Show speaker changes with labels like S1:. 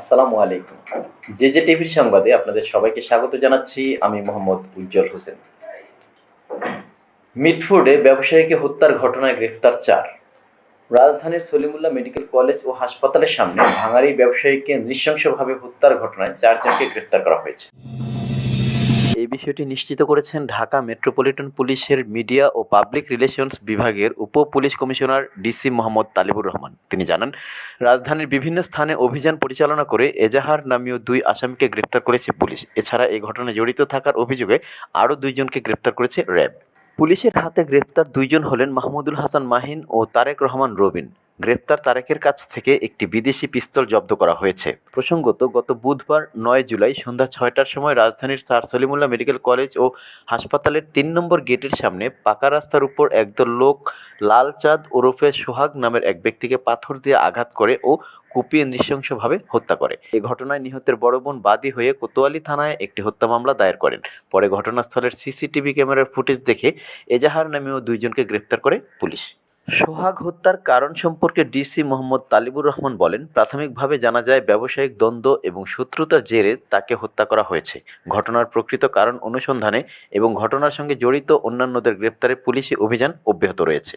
S1: আসসালামু আলাইকুম। যে যে টিভির সংবাদে আপনাদের সবাইকে স্বাগত জানাচ্ছি। আমি মোহাম্মদ উজ্জ্বল হোসেন। মিটফোর্ডে ব্যবসায়ীকে হত্যার ঘটনায় গ্রেপ্তার চার। রাজধানীর সলিমুল্লাহ মেডিকেল কলেজ ও হাসপাতালের সামনে ভাঙারি ব্যবসায়ীকে নৃশংসভাবে হত্যার ঘটনায় চারজনকে গ্রেপ্তার করা হয়েছে। এই বিষয়টি নিশ্চিত করেছেন ঢাকা মেট্রোপলিটন পুলিশের মিডিয়া ও পাবলিক রিলেশনস বিভাগের উপ police commissioner DC Mohammad Talibur Rahman. তিনি জানান, রাজধানীর বিভিন্ন স্থানে অভিযান পরিচালনা করে এজাহার নামীয় দুই আসামিকে গ্রেপ্তার করেছে পুলিশ। এছাড়া এই ঘটনায় জড়িত থাকার অভিযোগে আরও দুইজনকে গ্রেপ্তার করেছে র্যাব। পুলিশের হাতে গ্রেপ্তার দুইজন হলেন মাহমুদুল হাসান মাহিন ও তারেক রহমান রবিন। গ্রেপ্তার তারেকের কাছ থেকে একটি বিদেশি পিস্তল জব্দ করা হয়েছে। প্রসঙ্গত, গত বুধবার নয় জুলাই সন্ধ্যা ছয়টার সময় রাজধানীর স্যার সলিমুল্লাহ মেডিকেল কলেজ ও হাসপাতালের তিন নম্বর গেটের সামনে পাকা রাস্তার উপর একদল লোক লাল চাঁদ ওরফে সোহাগ নামের এক ব্যক্তিকে পাথর দিয়ে আঘাত করে ও কুপিয়ে নৃশংসভাবে হত্যা করে। এ ঘটনায় নিহতের বড় বোন বাদী হয়ে কোতোয়ালি থানায় একটি হত্যা মামলা দায়ের করেন। পরে ঘটনাস্থলের সিসিটিভি ক্যামেরার ফুটেজ দেখে এজাহার নামেও দুইজনকে গ্রেপ্তার করে পুলিশ। সোহাগ হত্যার কারণ সম্পর্কে ডিসি মোহাম্মদ তালিবুর রহমান বলেন, প্রাথমিকভাবে জানা যায় ব্যবসায়িক দ্বন্দ্ব এবং শত্রুতার জেরে তাকে হত্যা করা হয়েছে। ঘটনার প্রকৃত কারণ অনুসন্ধানে এবং ঘটনার সঙ্গে জড়িত অন্যান্যদের গ্রেপ্তারে পুলিশি অভিযান অব্যাহত রয়েছে।